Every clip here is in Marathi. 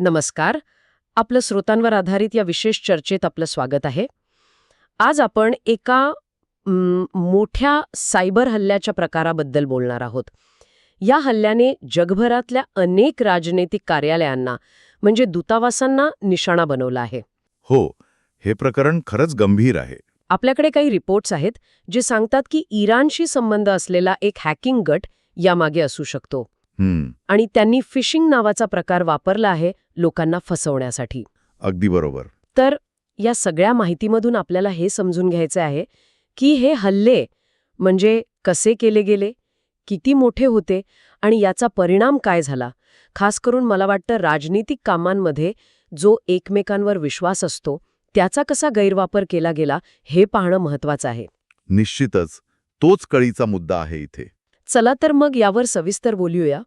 नमस्कार. आपलं श्रोतांवर आधारित या विशेष चर्चेत आपलं स्वागत आहे. आज आपण एका मोठ्या सायबर हल्ल्याच्या प्रकाराबद्दल बोलणार आहोत. या हल्ल्याने जगभरातल्या अनेक राजनैतिक कार्यालयांना म्हणजे दूतावासांना निशाणा बनवला आहे. हो हे प्रकरण खरंच गंभीर आहे. आपल्याकडे काही रिपोर्ट्स आहेत जे सांगतात की इराणशी संबंध असलेला एक हॅकिंग गट यामागे असू शकतो. आणि त्यांनी फिशिंग नावाचा प्रकार वापरला आहे लोकांना फसवण्यासाठी. अगदी बरोबर. तर या सगळ्या माहितीमधून आपल्याला हे समजून घ्यायचे आहे की हे हल्ले म्हणजे कसे केले गेले किती मोठे होते आणि याचा परिणाम काय झाला. खास करून मला वाटतं राजनीतिक कामांमध्ये जो एकमेकांवर विश्वास असतो त्याचा कसा गैरवापर केला गेला हे पाहणं महत्वाचं आहे. निश्चितच तोच कळीचा मुद्दा आहे इथे. चला तर मग यावर सविस्तर बोलूया.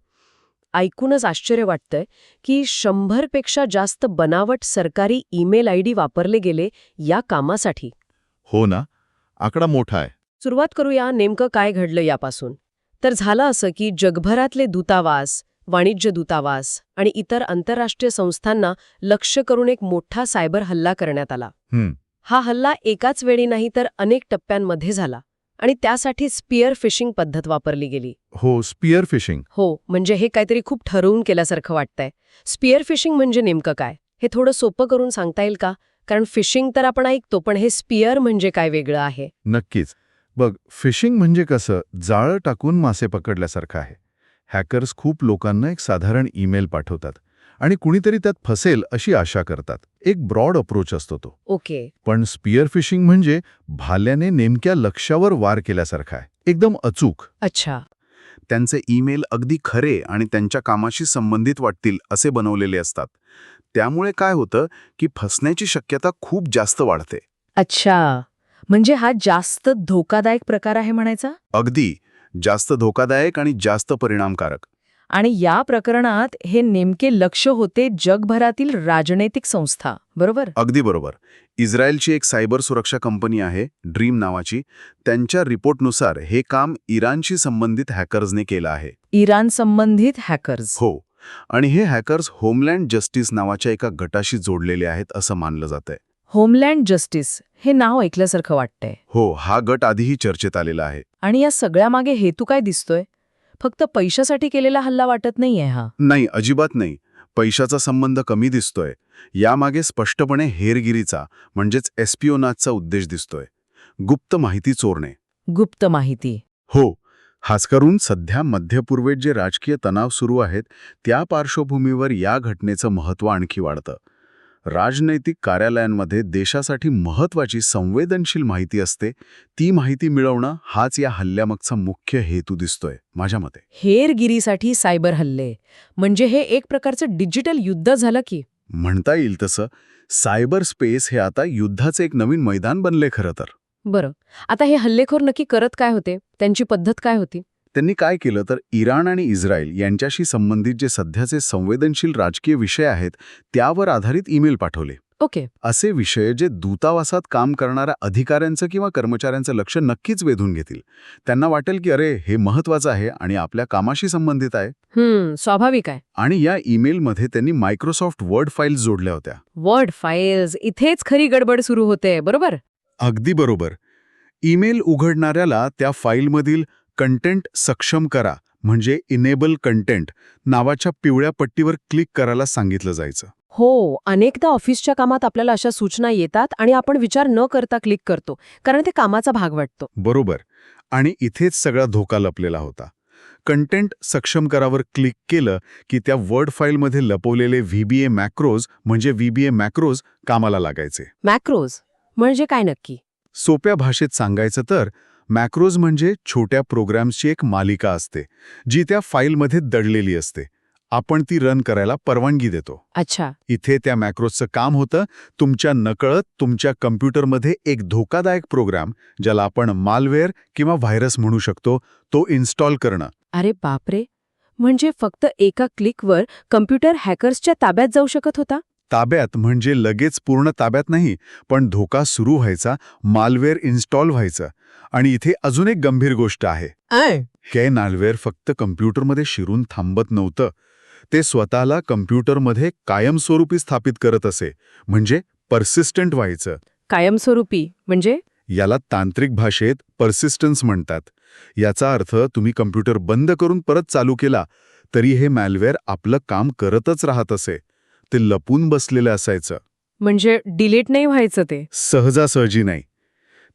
ऐकूनच आश्चर्य वाटतंय की शंभरपेक्षा जास्त बनावट सरकारी ईमेल आय डी वापरले गेले या कामासाठी. हो ना? आकडा मोठा आहे. सुरुवात करूया नेमकं काय घडलं यापासून. तर झालं असं की जगभरातले दूतावास वाणिज्य दूतावास आणि इतर आंतरराष्ट्रीय संस्थांना लक्ष करून एक मोठा सायबर हल्ला करण्यात आला. हा. हल्ला एकाच वेळी नाही तर अनेक टप्प्यांमध्ये झाला. आणि त्यासाठी स्पियर फिशिंग पद्धत वापरली गेली. हो स्पियर फिशिंग. हो म्हणजे हे काहीतरी खूप ठरवून केल्यासारखं वाटतंय. स्पियर फिशिंग म्हणजे नेमकं काय? हे थोडं सोपं करून सांगता येईल का? कारण फिशिंग तर आपण ऐकतो पण हे स्पियर म्हणजे काय वेगळं आहे? नक्कीच. बघ फिशिंग म्हणजे कसं जाळं टाकून मासे पकडल्यासारखं आहे. हॅकर्स खूप लोकांना एक साधारण ईमेल पाठवतात. आणि कुणीतरी त्यात फसेल अशी आशा करतात. एक ब्रॉड अप्रोच असतो तो. ओके. पण स्पियर फिशिंग म्हणजे भाल्याने नेमक्या लक्ष्यावर वार केल्यासारखा आहे. एकदम अचूक. अच्छा. त्यांचे ईमेल अगदी खरे आणि त्यांच्या कामाशी संबंधित वाटतील असे बनवलेले असतात. त्यामुळे काय होतं की फसण्याची शक्यता खूप जास्त वाढते. अच्छा. म्हणजे हा जास्त धोकादायक प्रकार आहे म्हणायचा? अगदी. जास्त धोकादायक आणि जास्त परिणामकारक. आणि या प्रकरणात हे नेमके लक्ष होते जगभरातील राजनैतिक संस्था बरोबर? अगदी बरोबर. इस्रायलची एक सायबर सुरक्षा कंपनी आहे ड्रीम नावाची. त्यांच्या रिपोर्टनुसार हे काम इराणशी संबंधित हॅकर्सने केलं आहे. इराण संबंधित हॅकर्स. हो. आणि हे हॅकर्स होमलँड जस्टिस नावाच्या एका गटाशी जोडलेले आहेत असं मानलं जातंय. होमलँड जस्टिस हे नाव ऐकल्यासारखं वाटतंय. हो हा गट आधीही चर्चेत आलेला आहे. आणि या सगळ्यामागे हेतू काय दिसतोय? फक्त पैशासाठी केलेला हल्ला वाटत नाहीये हा. नाही अजिबात नाही. पैशाचा संबंध कमी दिसतोय. यामागे स्पष्टपणे हेरगिरीचा म्हणजेच एस्पिओनाजचा उद्देश दिसतोय. गुप्त माहिती चोरणे. गुप्त माहिती. हो खास करून सध्या मध्य पूर्वेत जे राजकीय तणाव सुरू आहेत त्या पार्श्वभूमीवर या घटनेचं महत्त्व आणखी वाढतं. राजनैतिक कार्यालयांमध्ये देशासाठी महत्त्वाची संवेदनशील माहिती असते ती माहिती मिळवणं हाच या हल्ल्यामागचा मुख्य हेतू दिसतोय माझ्या मते. हेरगिरीसाठी सायबर हल्ले म्हणजे हे एक प्रकारचं डिजिटल युद्ध झालं की? म्हणता येईल तसं सायबर स्पेस हे आता युद्धाचे एक नवीन मैदान बनले खरं तर. बरं आता हे हल्लेखोर नक्की करत काय होते? त्यांची पद्धत काय होती? त्यांनी काय केलं तर इराण आणि इस्रायल यांच्याशी संबंधित जे सध्याचे संवेदनशील राजकीय विषय आहेत त्यावर आधारित ईमेल पाठवले. ओके. असे विषय जे दूतावासात काम करणाऱ्या अधिकाऱ्यांचं किंवा कर्मचाऱ्यांचं लक्ष नक्कीच वेधून घेतील. त्यांना वाटेल की अरे हे महत्वाचं आहे आणि आपल्या कामाशी संबंधित आहे. स्वाभाविक आहे. आणि या ईमेलमध्ये त्यांनी मायक्रोसॉफ्ट वर्ड फाईल्स जोडल्या होत्या. वर्ड फाईल्स इथेच खरी गडबड सुरू होते बरोबर? अगदी बरोबर. ईमेल उघडणाऱ्याला त्या फाईलमधील कंटेंट सक्षम करा म्हणजे इनेबल कंटेंट नावाच्या पिवळ्या पट्टीवर क्लिक करायला सांगितलं जायचं. हो अनेकदा ऑफिसच्या कामात आपल्याला अशा सूचना येतात आणि आपण विचार न करता क्लिक करतो कारण ते कामाचा भाग वाटतो. बरोबर. आणि इथेच सगळा धोका लपलेला होता. कंटेंट सक्षम करावर क्लिक केलं की त्या वर्ड फाईलमध्ये लपवलेले व्हीबीए मॅक्रोज म्हणजे व्हीबीए मॅक्रोज कामाला लागायचे. मॅक्रोज म्हणजे काय नक्की? सोप्या भाषेत सांगायचं तर मॅक्रोज म्हणजे छोट्या प्रोग्राम्सची एक मालिका असते जी त्या फाईलमध्ये दडलेली असते. आपण ती रन करायला परवानगी देतो. अच्छा. इथे त्या मॅक्रोजचं काम होतं तुमच्या नकळत तुमच्या कम्प्युटरमध्ये एक धोकादायक प्रोग्राम ज्याला आपण मालवेअर किंवा व्हायरस म्हणू शकतो तो इन्स्टॉल करणं. अरे बापरे! म्हणजे फक्त एका क्लिकवर कम्प्युटर हॅकर्सच्या ताब्यात जाऊ शकत होता? ताब्यात म्हणजे लगेच पूर्ण ताब्यात नाही पण धोका सुरू व्हायचा मालवेअर इन्स्टॉल व्हायचं. आणि इथे अजून एक गंभीर गोष्ट आहे. हे मालवेअर फक्त कम्प्युटरमध्ये शिरून थांबत नव्हतं. ते स्वतःला कम्प्युटरमध्ये कायमस्वरूपी स्थापित करत असे म्हणजे परसिस्टंट व्हायचं. कायमस्वरूपी म्हणजे? याला तांत्रिक भाषेत परसिस्टन्स म्हणतात. याचा अर्थ तुम्ही कम्प्युटर बंद करून परत चालू केला तरी हे मॅलवेअर आपलं काम करतच राहत असे. ते लपून बसलेलं असायचं. म्हणजे डिलीट नाही व्हायचं ते? सहजासहजी नाही.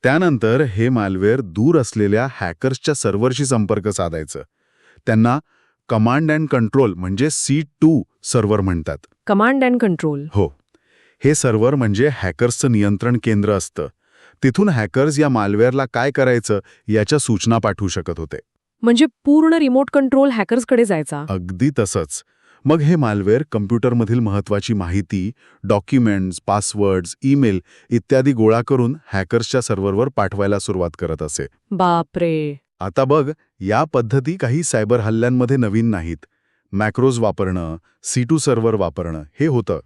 त्यानंतर हे मालवेअर दूर असलेल्या हॅकर्सच्या सर्व्हरशी संपर्क साधायचं. त्यांना कमांड अँड कंट्रोल म्हणजे सी टू सर्व्हर म्हणतात. Command and control. हो. हे सर्व्हर म्हणजे हॅकर्सचं नियंत्रण केंद्र असतं. तिथून हॅकर्स या मालवेअरला काय करायचं याच्या सूचना पाठवू शकत होते. म्हणजे पूर्ण रिमोट कंट्रोल हॅकर्सकडे जायचा? अगदी तसंच. मग हे मालवेअर कम्प्युटरमधील महत्वाची माहिती डॉक्युमेंट्स पासवर्ड्स ईमेल इत्यादी गोळा करून हॅकर्सच्या सर्व्हरवर पाठवायला सुरुवात करत असे. बापरे! आता बघ या पद्धती काही सायबर हल्ल्यांमध्ये नवीन नाहीत. मॅक्रोज वापरणं सी टू सर्व्हर वापरणं हे होतं.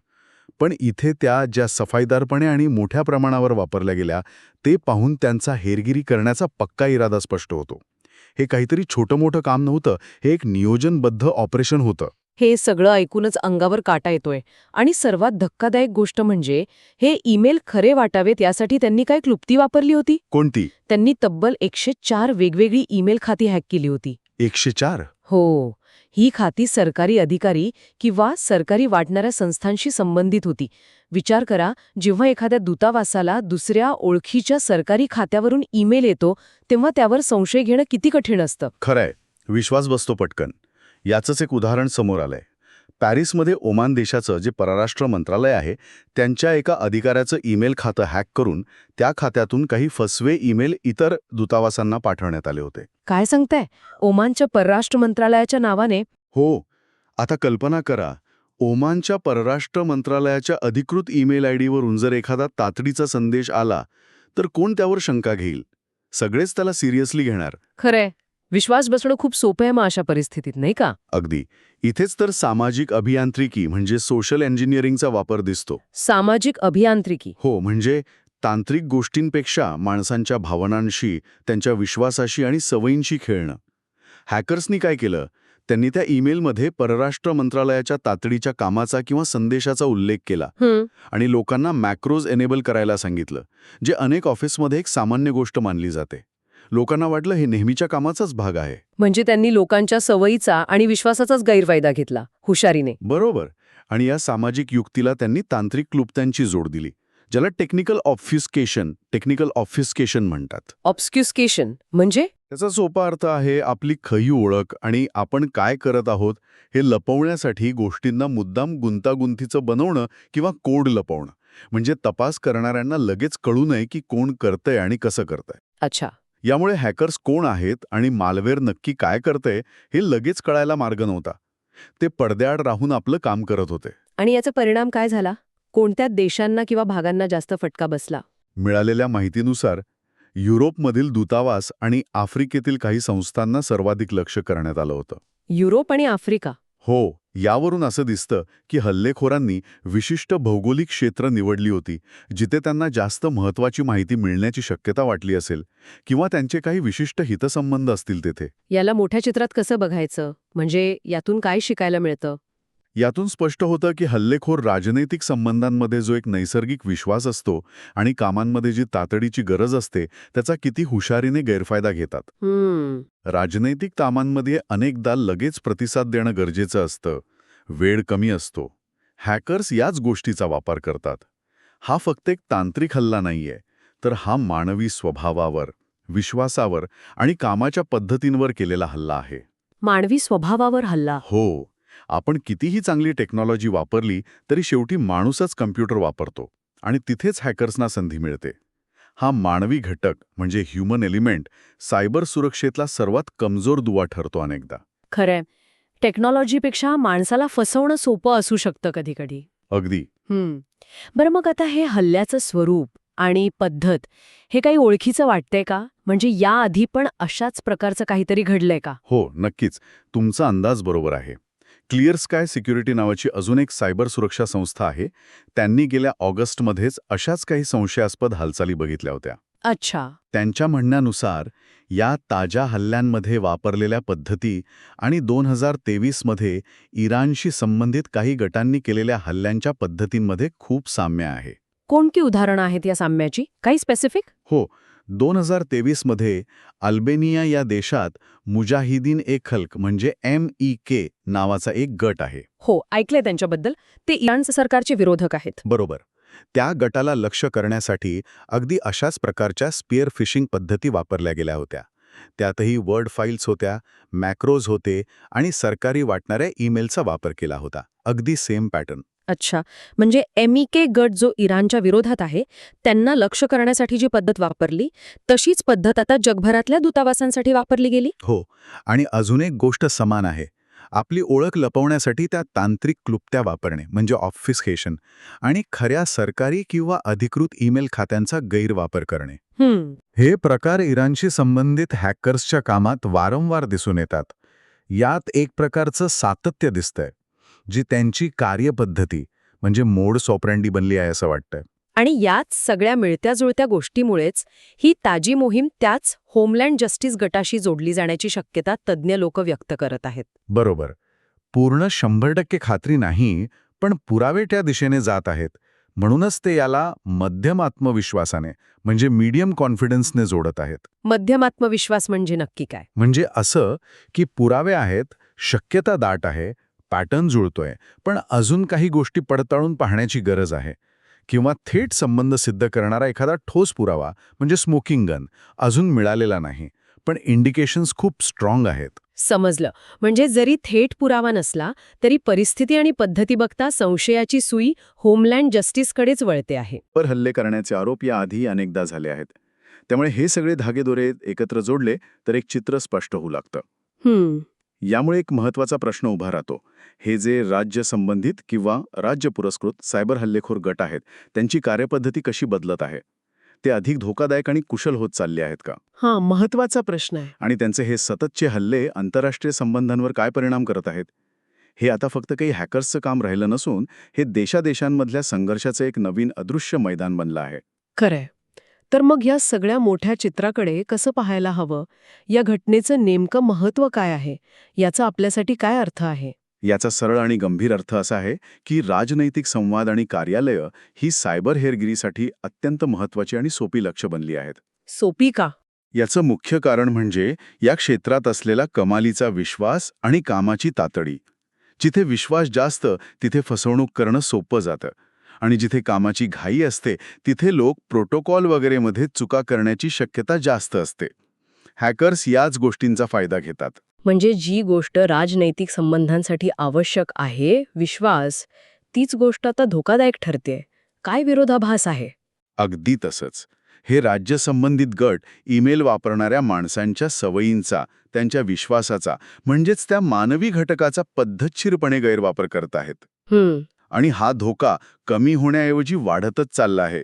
पण इथे त्या ज्या सफाईदारपणे आणि मोठ्या प्रमाणावर वापरल्या गेल्या ते पाहून त्यांचा हेरगिरी करण्याचा पक्का इरादा स्पष्ट होतो. हे काहीतरी छोटं मोठं काम नव्हतं हे एक नियोजनबद्ध ऑपरेशन होतं. हे सगळं ऐकूनच अंगावर काटा येतोय. आणि सर्वात धक्कादायक गोष्ट म्हणजे हे ईमेल खरे वाटावेत यासाठी त्यांनी काय क्लुप्ती वापरली होती? कोणती? त्यांनी तब्बल एकशे चार वेगवेगळी ईमेल खाती हॅक केली होती. एकशे चार? हो. ही खाती सरकारी अधिकारी किंवा सरकारी वाटणाऱ्या संस्थांशी संबंधित होती. विचार करा जेव्हा एखाद्या दूतावासाला दुसऱ्या ओळखीच्या सरकारी खात्यावरून ईमेल येतो तेव्हा त्यावर संशय घेणं किती कठीण असतं? खरंय. विश्वास बसतो पटकन. याचंच एक उदाहरण समोर आलंय. पॅरिसमध्ये ओमान देशाचं जे परराष्ट्र मंत्रालय आहे त्यांच्या एका अधिकाऱ्याचं ईमेल खातं हॅक करून त्या खात्यातून काही फसवे ईमेल इतर दूतावासांना पाठवण्यात आले होते. काय सांगताय? ओमानच्या परराष्ट्र मंत्रालयाच्या नावाने? हो. आता कल्पना करा ओमानच्या परराष्ट्र मंत्रालयाच्या अधिकृत ईमेल आय डीवरून जर एखादा तातडीचा संदेश आला तर कोण त्यावर शंका घेईल? सगळेच त्याला सिरियसली घेणार. खरंय. विश्वास बसणं खूप सोपं आहे मग अशा परिस्थितीत नाही का? अगदी. इथेच तर सामाजिक अभियांत्रिकी म्हणजे सोशल इंजिनिअरिंगचा वापर दिसतो. सामाजिक अभियांत्रिकी. हो म्हणजे तांत्रिक गोष्टींपेक्षा माणसांच्या भावनांशी त्यांच्या विश्वासाशी आणि सवयींशी खेळणं. हॅकर्सनी काय केलं? त्यांनी त्या ईमेलमध्ये परराष्ट्र मंत्रालयाच्या तातडीच्या कामाचा किंवा संदेशाचा उल्लेख केला आणि लोकांना मॅक्रोज एनेबल करायला सांगितलं जे अनेक ऑफिसमध्ये एक सामान्य गोष्ट मानली जाते. लोकांना वाटलं हे नेहमीच्या कामाचाच भाग आहे. म्हणजे त्यांनी लोकांच्या सवयीचा आणि विश्वासाचाच गैरफायदा घेतला हुशारीने. बरोबर. आणि या सामाजिक युक्तीला त्यांनी तांत्रिक क्लुप्त्यांची जोड दिली ज्याला टेक्निकल ऑफिस्केशन टेक्निकल ऑफिस्केशन म्हणतात. ऑब्स्क्युस्केशन म्हणजे? त्याचा सोपा अर्थ आहे आपली खरी ओळख आणि आपण काय करत आहोत हे लपवण्यासाठी गोष्टींना मुद्दाम गुंतागुंतीचं बनवणं किंवा कोड लपवणं. म्हणजे तपास करणाऱ्यांना लगेच कळू नये की कोण करतंय आणि कसं करतंय. अच्छा. यामुळे हॅकर्स कोण आहेत आणि मालवेअर नक्की काय करतंय हे लगेच कळायला मार्ग नव्हता. ते पडद्याआड राहून आपलं काम करत होते. आणि याचा परिणाम काय झाला? कोणत्या देशांना किंवा भागांना जास्त फटका बसला? मिळालेल्या माहितीनुसार युरोपमधील दूतावास आणि आफ्रिकेतील काही संस्थांना सर्वाधिक लक्ष करण्यात आलं होतं. युरोप आणि आफ्रिका? हो. यावरून असं दिसतं की हल्लेखोरांनी विशिष्ट भौगोलिक क्षेत्र निवडली होती जिथे त्यांना जास्त महत्वाची माहिती मिळण्याची शक्यता वाटली असेल किंवा त्यांचे काही विशिष्ट हितसंबंध असतील तेथे. याला मोठ्या चित्रात कसं बघायचं? म्हणजे यातून काय शिकायला मिळतं? यातून स्पष्ट होतं की हल्लेखोर राजनैतिक संबंधांमध्ये जो एक नैसर्गिक विश्वास असतो आणि कामांमध्ये जी तातडीची गरज असते त्याचा किती हुशारीने गैरफायदा घेतात. राजनैतिक कामांमध्ये अनेकदा लगेच प्रतिसाद देणं गरजेचं असतं. वेळ कमी असतो. हॅकर्स याच गोष्टीचा वापर करतात. हा फक्त एक तांत्रिक हल्ला नाहीये तर हा मानवी स्वभावावर विश्वासावर आणि कामाच्या पद्धतींवर केलेला हल्ला आहे. मानवी स्वभावावर हल्ला. हो. आपण कितीही चांगली टेक्नॉलॉजी वापरली तरी शेवटी माणूसच कम्प्युटर वापरतो आणि तिथेच हॅकर्सना संधी मिळते. हा मानवी घटक म्हणजे ह्युमन एलिमेंट सायबर सुरक्षेतला सर्वात कमजोर दुवा ठरतो अनेकदा. खरंय. टेक्नॉलॉजीपेक्षा माणसाला फसवणं सोपं असू शकतं कधीकधी. अगदी. हम्म. बरं मग आता हे हल्ल्याचं स्वरूप आणि पद्धत हे काही ओळखीचं वाटतंय का? म्हणजे याआधी पण अशाच प्रकारचं काहीतरी घडलंय का? हो नक्कीच. तुमचा अंदाज बरोबर आहे. क्लिअर स्काय सिक्युरिटी नावाची अजून एक सायबर सुरक्षा संस्था आहे. त्यांनी गेल्या ऑगस्टमध्येच अशाच काही संशयास्पद हालचाली बघितल्या होत्या. अच्छा. त्यांच्या म्हणण्यानुसार या ताज्या हल्ल्यांमध्ये वापरलेल्या पद्धती आणि दोन हजार तेवीसमध्ये इराणशी संबंधित काही गटांनी केलेल्या हल्ल्यांच्या पद्धतींमध्ये खूप साम्य आहे. कोणती उदाहरणं आहेत या साम्याची? काही स्पेसिफिक हो दोन हजार तेवीसमध्ये अल्बेनिया या देशात मुजाहिदीन ए खल्क म्हणजे एम ई के नावाचा एक गट आहे. हो ऐकलंय त्यांच्याबद्दल. ते इराण सरकारचे विरोधक आहेत. बरोबर. त्या गटाला लक्ष करण्यासाठी अगदी अशाच प्रकारच्या स्पिअर फिशिंग पद्धती वापरल्या गेल्या होत्या. त्यातही वर्ड फाईल्स होत्या मॅक्रोज होते आणि सरकारी वाटणाऱ्या ईमेलचा वापर केला होता. अगदी सेम पॅटर्न. अच्छा. म्हणजे एमईके गट जो इराणच्या विरोधात आहे त्यांना लक्ष करण्यासाठी जी पद्धत वापरली तशीच पद्धत आता जगभरातल्या दूतावासांसाठी वापरली गेली? हो. आणि अजून एक गोष्ट समान आहे. आपली ओळख लपवण्यासाठी त्या तांत्रिक क्लुप्त्या वापरणे म्हणजे ऑफिसकेशन आणि खऱ्या सरकारी किंवा अधिकृत ईमेल खात्यांचा गैरवापर करणे. हे प्रकार इराणशी संबंधित हॅकर्सच्या कामात वारंवार दिसून येतात. यात एक प्रकारचं सातत्य दिसतंय. जी त्यांची कार्यपद्धती म्हणजे मोड सॉपरँडी बनली आहे असं वाटतंय. आणि याच सगळ्या मिळत्या जुळत्या गोष्टीमुळेच ही ताजी मोहीम त्याच होमलँड जस्टिस गटाशी जोडली जाण्याची शक्यता तज्ज्ञ लोक व्यक्त करत आहेत. बरोबर. पूर्ण शंभर टक्के खात्री नाही पण पुरावे त्या दिशेने जात आहेत. म्हणूनच ते याला मध्यम आत्मविश्वासाने म्हणजे मीडियम कॉन्फिडन्सने जोडत आहेत. मध्यम आत्मविश्वास म्हणजे नक्की काय? म्हणजे असं की पुरावे आहेत शक्यता दाट आहे पॅटर्न जुळतोय पण अजून काही गोष्टी पडताळून पाहण्याची गरज आहे. किंवा थेट संबंध सिद्ध करणारा एखादा ठोस पुरावा म्हणजे स्मोकिंग गन अजून मिळालेला नाही. पण इंडिकेशन्स खूप स्ट्रॉंग आहेत. समजलं. म्हणजे जरी थेट पुरावा नसला तरी परिस्थिती आणि पद्धती बघता संशयाची सुई होमलँड जस्टिसकडेच वळते आहे. पर हल्ले करण्याचे आरोप याआधी अनेकदा झाले आहेत. त्यामुळे हे सगळे धागेदोरे एकत्र जोडले तर एक चित्र स्पष्ट होऊ लागतं. हम्म. यामुळे एक महत्त्वाचा प्रश्न उभा राहतो. हे जे राज्य संबंधित किंवा राज्य पुरस्कृत सायबर हल्लेखोर गट आहेत त्यांची कार्यपद्धती कशी बदलत आहे? ते अधिक धोकादायक आणि कुशल होत चालले आहेत का? हा महत्त्वाचा प्रश्न आहे. आणि त्यांचे हे सततचे हल्ले आंतरराष्ट्रीय संबंधांवर काय परिणाम करत आहेत? हे आता फक्त काही हॅकर्सचं काम राहिलं नसून हे देशादेशांमधल्या संघर्षाचं एक नवीन अदृश्य मैदान बनलं आहे. खरंय. तर मग या सगळ्या मोठ्या चित्राकडे कसं पाहायला हवं? या घटनेचं नेमकं महत्त्व काय आहे? याचा आपल्यासाठी काय अर्थ आहे? याचा सरळ आणि गंभीर अर्थ असा आहे की राजनैतिक संवाद आणि कार्यालयं ही सायबर हेरगिरीसाठी अत्यंत महत्वाची आणि सोपी लक्ष बनली आहेत. सोपी का? याचं मुख्य कारण म्हणजे या क्षेत्रात असलेला कमालीचा विश्वास आणि कामाची तातडी. जिथे विश्वास जास्त तिथे फसवणूक करणं सोपं जातं. आणि जिथे कामाची घाई असते तिथे लोक प्रोटोकॉल वगैरेमध्ये चुका करण्याची शक्यता जास्त असते. हॅकर्स याच गोष्टींचा फायदा घेतात. म्हणजे जी गोष्ट राजनैतिक संबंधांसाठी आवश्यक आहे विश्वास तीच गोष्ट आता धोकादायक ठरते. काय विरोधाभास आहे? अगदी तसंच. हे राज्य संबंधित गट ईमेल वापरणाऱ्या माणसांच्या सवयींचा त्यांच्या विश्वासाचा म्हणजेच त्या मानवी घटकाचा पद्धतशीरपणे गैरवापर करत आहेत. आणि हा धोका कमी होण्याऐवजी वाढतच चालला आहे.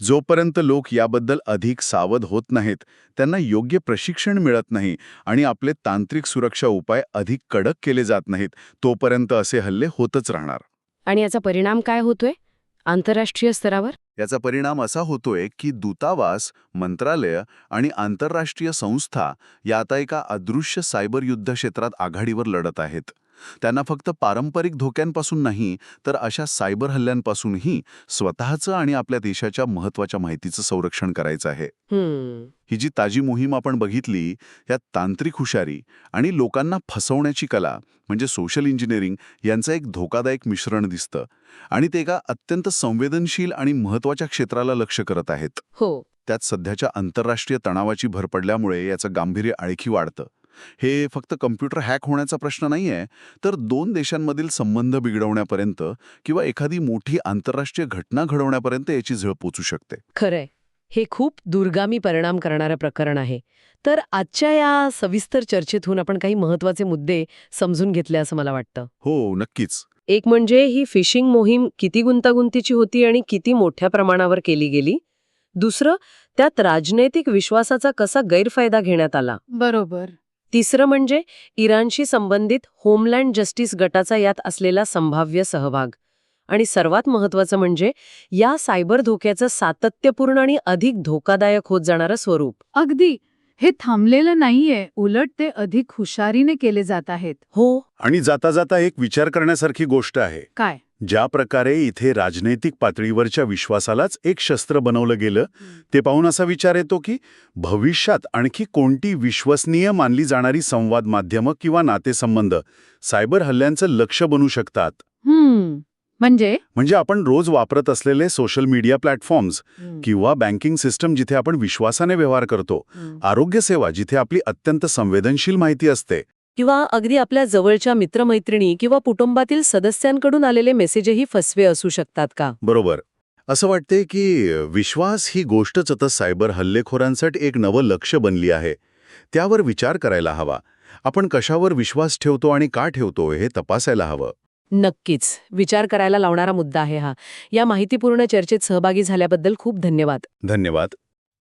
जोपर्यंत लोक याबद्दल अधिक सावध होत नाहीत त्यांना योग्य प्रशिक्षण मिळत नाही आणि आपले तांत्रिक सुरक्षा उपाय अधिक कडक केले जात नाहीत तोपर्यंत असे हल्ले होतच राहणार. आणि याचा परिणाम काय होतोय? आंतरराष्ट्रीय स्तरावर? याचा परिणाम असा होतोय की दूतावास मंत्रालय आणि आंतरराष्ट्रीय संस्था या आता एका अदृश्य सायबर युद्ध क्षेत्रात आघाडीवर लढत आहेत. त्यांना फक्त पारंपरिक धोक्यांपासून नाही तर अशा सायबर हल्ल्यांपासूनही स्वतःचं आणि आपल्या देशाच्या महत्त्वाच्या माहितीचं संरक्षण करायचं आहे. ही जी ताजी मोहीम आपण बघितली यात तांत्रिक हुशारी आणि लोकांना फसवण्याची कला म्हणजे सोशल इंजिनिअरिंग यांचं एक धोकादायक मिश्रण दिसतं आणि ते एका अत्यंत संवेदनशील आणि महत्त्वाच्या क्षेत्राला लक्ष करत आहेत. हो. त्यात सध्याच्या आंतरराष्ट्रीय तणावाची भर पडल्यामुळे याचं गांभीर्य आणखी वाढतं. हे फक्त कम्प्युटर हॅक होण्याचा प्रश्न नाहीये तर दोन देशांमधील संबंध बिघडवण्यापर्यंत किंवा एखादी मोठी आंतरराष्ट्रीय घटना घडवण्यापर्यंत याची झळ पोचू शकते. खरंय. हे खूप दुर्गामी परिणाम करणारं प्रकरण आहे. तर आजच्या या सविस्तर चर्चेतून आपण काही महत्त्वाचे मुद्दे समजून घेतले असं मला वाटतं. हो नक्कीच. एक म्हणजे ही फिशिंग मोहीम किती गुंतागुंतीची होती आणि किती मोठ्या प्रमाणावर केली गेली? दुसरं त्यात राजनैतिक विश्वासाचा कसा गैरफायदा घेण्यात आला? बरोबर. तिसरं म्हणजे इराणशी संबंधित होमलँड जस्टिस गटाचा यात असलेला संभाव्य सहभाग. आणि सर्वात महत्वाचं म्हणजे या सायबर धोक्याचं सातत्यपूर्ण आणि अधिक धोकादायक होत जाणारं स्वरूप. अगदी. हे थांबलेलं नाहीये. उलट ते अधिक हुशारीने केले जात आहेत. हो. आणि जाता जाता एक विचार करण्यासारखी गोष्ट आहे. काय? ज्या प्रकारे इथे राजनैतिक पातळीवरच्या विश्वासालाच एक शस्त्र बनवलं गेलं ते पाहून असा विचार येतो की भविष्यात आणखी कोणती विश्वसनीय मानली जाणारी संवाद माध्यमं किंवा नातेसंबंध सायबर हल्ल्यांचं लक्ष बनू शकतात? म्हणजे? म्हणजे आपण रोज वापरत असलेले सोशल मीडिया प्लॅटफॉर्म्स किंवा बँकिंग सिस्टम जिथे आपण विश्वासाने व्यवहार करतो आरोग्य सेवा जिथे आपली अत्यंत संवेदनशील माहिती असते किंवा अगदी आपल्या जवळच्या मित्रमैत्रिणी किंवा कुटुंबातील सदस्यांकडून आलेले मेसेजही फसवे असू शकतात का? बरोबर. असं वाटते की विश्वास ही गोष्टच आता सायबर हल्लेखोरांसाठी एक नवं लक्ष बनली आहे. त्यावर विचार करायला हवा. आपण कशावर विश्वास ठेवतो आणि का ठेवतो हे तपासायला हवं. नक्कीच. विचार करायला लावणारा मुद्दा आहे हा. या माहितीपूर्ण चर्चेत सहभागी झाल्याबद्दल खूप धन्यवाद. धन्यवाद.